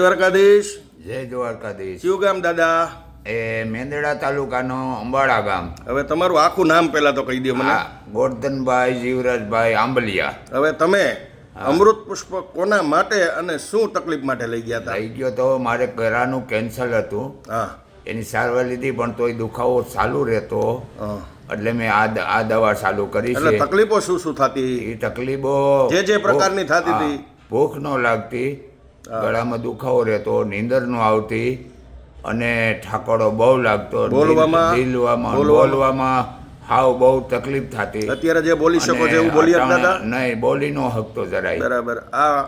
દ્વારકાધીશ. જય દ્વારકાધીશ. કયું ગામ દાદા? એ મેંદડા તાલુકાનો અંબાડા ગામ. હવે તમારું આખું નામ પહેલા તો કહી દો મને. ગોરધનભાઈ જીવરાજભાઈ આંબલિયા. હવે તમે અમૃત પુષ્પ કોના માટે અને શું તકલીફ માટે લઈ ગયા હતા? લઈ ગયો તો મારે ગળાનું કેન્સર હતું. હા. એની સારવાર લીધી પણ તોય દુખાવો ચાલુ રહેતો. એટલે મેં આ આ દવા ચાલુ કરી છે. તકલીફો શું શું થતી? એ તકલીફો જે જે પ્રકારની થતી હતી. ભૂખ ન લાગતી. ગળામાં દુખાવો રહેતો નીંદર ન આવતી અને ઠાકોડો બહુ લાગતો બોલવામાં- હાવ બહુ તકલીફ થતી. અત્યારે જે બોલી શકો છો એવું બોલી હતા? નહીં બોલી નો હકતો જરાય. બરાબર. આ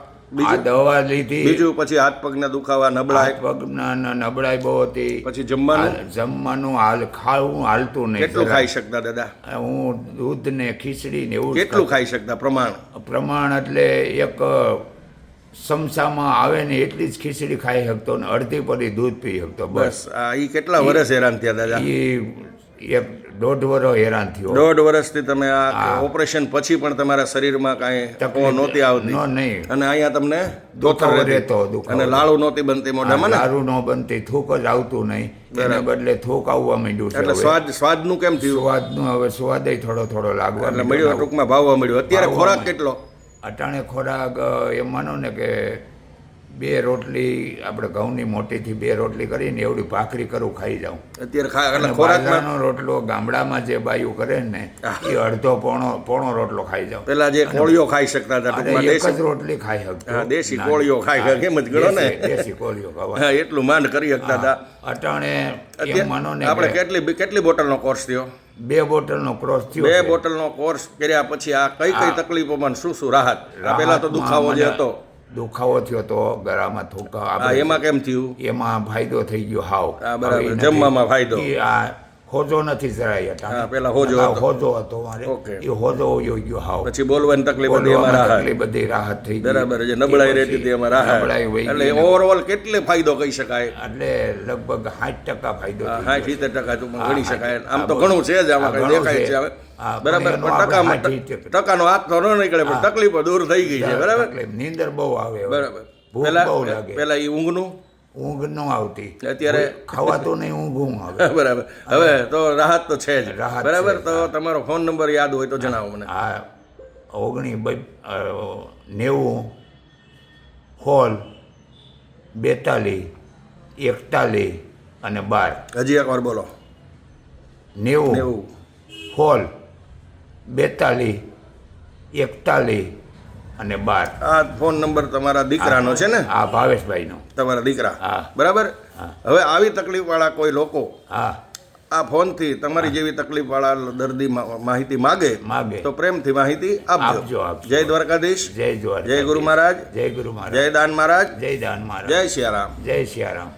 આ દવા લીધી. બીજું પછી હાથ પગના દુખાવા નબળાઈ? પગના નબળાઈ બહુ હતી. પછી જમવાનું? જમવાનું હાલ ખાવું હાલતું નહીં કેટલું ખાઈ શકતા દાદા? હું દૂધ ને ખીચડી ને એવું કેટલું ખાઈ શકતા? પ્રમાણ? પ્રમાણ એટલે એક સમસામાં આવે ને એટલી જ ખીચડી ખાઈ શકતો ને અડધી પડી દૂધ પી શકતો બસ. ઈ કેટલા વર્ષ હેરાન થયા દાદા? એ એક દોઢ વર્ષ હેરાન થયો. દોઢ વર્ષથી તમે આ ઓપરેશન પછી પણ તમારા શરીરમાં કાંઈ તકો નહોતી આવતી? નો નહીં. અને અહીંયા તમને દોથર રહેતો. અને લાળુ નહોતી બનતી મોઢામાં લાળુ ન બનતી થૂક જ આવતું નહીં. એને બદલે થૂક આવવા માંડ્યું એટલે. સ્વાદ સ્વાદનું કેમ થયું? સ્વાદનું હવે સ્વાદ થોડો થોડો લાગવા એટલે. મળ્યો ટૂંકમાં ભાવવા મળ્યો અત્યારે ખોરાક કેટલો? અટાણે ખોરાક એમ માનો ને કે બે રોટલી આપણે ઘઉંની મોટીથી બે રોટલી કરીને એવડી ભાખરી કરું ખાઈ જાઉં. અત્યારે રોટલો ગામડામાં જે બાયું કરે ને એ અડધો પોણો પોણો રોટલો ખાઈ જાઉં. પેલા જે કોળીઓ ખાઈ શકતા હતા એક જ રોટલી ખાઈ શકતો. દેશી કોળીઓ ખાઈ હા, કેમ જ ગણો ને? દેશી- કોળીઓ ખાવા. એટલું માંડ કરી શકતા હતા. અટાણે એમ માનો ને આપણે કેટલી કેટલી બોટલનો કોર્સ થયો? બે બોટલનો ક્રોસ થયો બે બોટલ બોટલનો કોર્સ કર્યા પછી આ કઈ કઈ તકલીફોમાં શું શું રાહત? પહેલા પેલા તો દુખાવો જે હતો. દુખાવો થયો તો ગળામાં થૂકા આ એમાં કેમ થયું? એમાં ફાયદો થઈ ગયો હાવ. બરાબર. જમવામાં ફાયદો. આ હોજો નથી જરાય હતા. પેલા હોજો હોજો હતો મારે. એ હોજો યોગ્ય ગયો હાવ. પછી બોલવાની તકલીફ હતી એમાં રાહત. તકલીફ બધી રાહત થઈ બરાબર જે નબળાઈ રહેતી હતી એમાં રાહત. નબળાઈ એટલે ઓવરઓલ કેટલે ફાયદો કહી શકાય? એટલે લગભગ સાઠ ટકા ફાયદો થઈ હા ગયો. સિત્તેર ટકા તો હા, ગણી શકાય. આમ તો ઘણું છે જ આમાં દેખાય છે. હવે. બરાબર ટકામાં ટકા. ટકાનો હાથ તો ન નીકળે પણ તકલીફો દૂર થઈ ગઈ છે બરાબર? નીંદર બહુ આવે બરાબર. પેલા બહુ લાગે. પેલા એ ઊંઘનું? ઊંઘ ન આવતી. અત્યારે- ખાવાતું નહીં ઊંઘ ઊંઘ આવે. બરાબર. હવે તો રાહત તો છે જ. રાહત બરાબર? તો તમારો ફોન નંબર યાદ હોય તો જણાવો મને. હા. ઓગણી નેવું હોલ બેતાલીસ એકતાલીસ અને બાર. હજી એકવાર બોલો. નેવું નેવું. હોલ બેતાલીસ એકતાલીસ અને બાર. આ ફોન નંબર તમારા દીકરાનો છે ને? આ ભાવેશભાઈનો. તમારા દીકરા. હા. બરાબર? હા. હવે આવી તકલીફવાળા કોઈ લોકો હા. આ ફોનથી તમારી જેવી તકલીફવાળા દર્દી માહિતી માગે માગે. તો પ્રેમથી માહિતી આપજો. જય દ્વારકાધીશ. જય દ્વારકા જય ગુરુ મહારાજ. જય ગુરુ મહારાજ. જય દાન મહારાજ. જય દાન મહારાજ. જય સિયારામ જય સિયારામ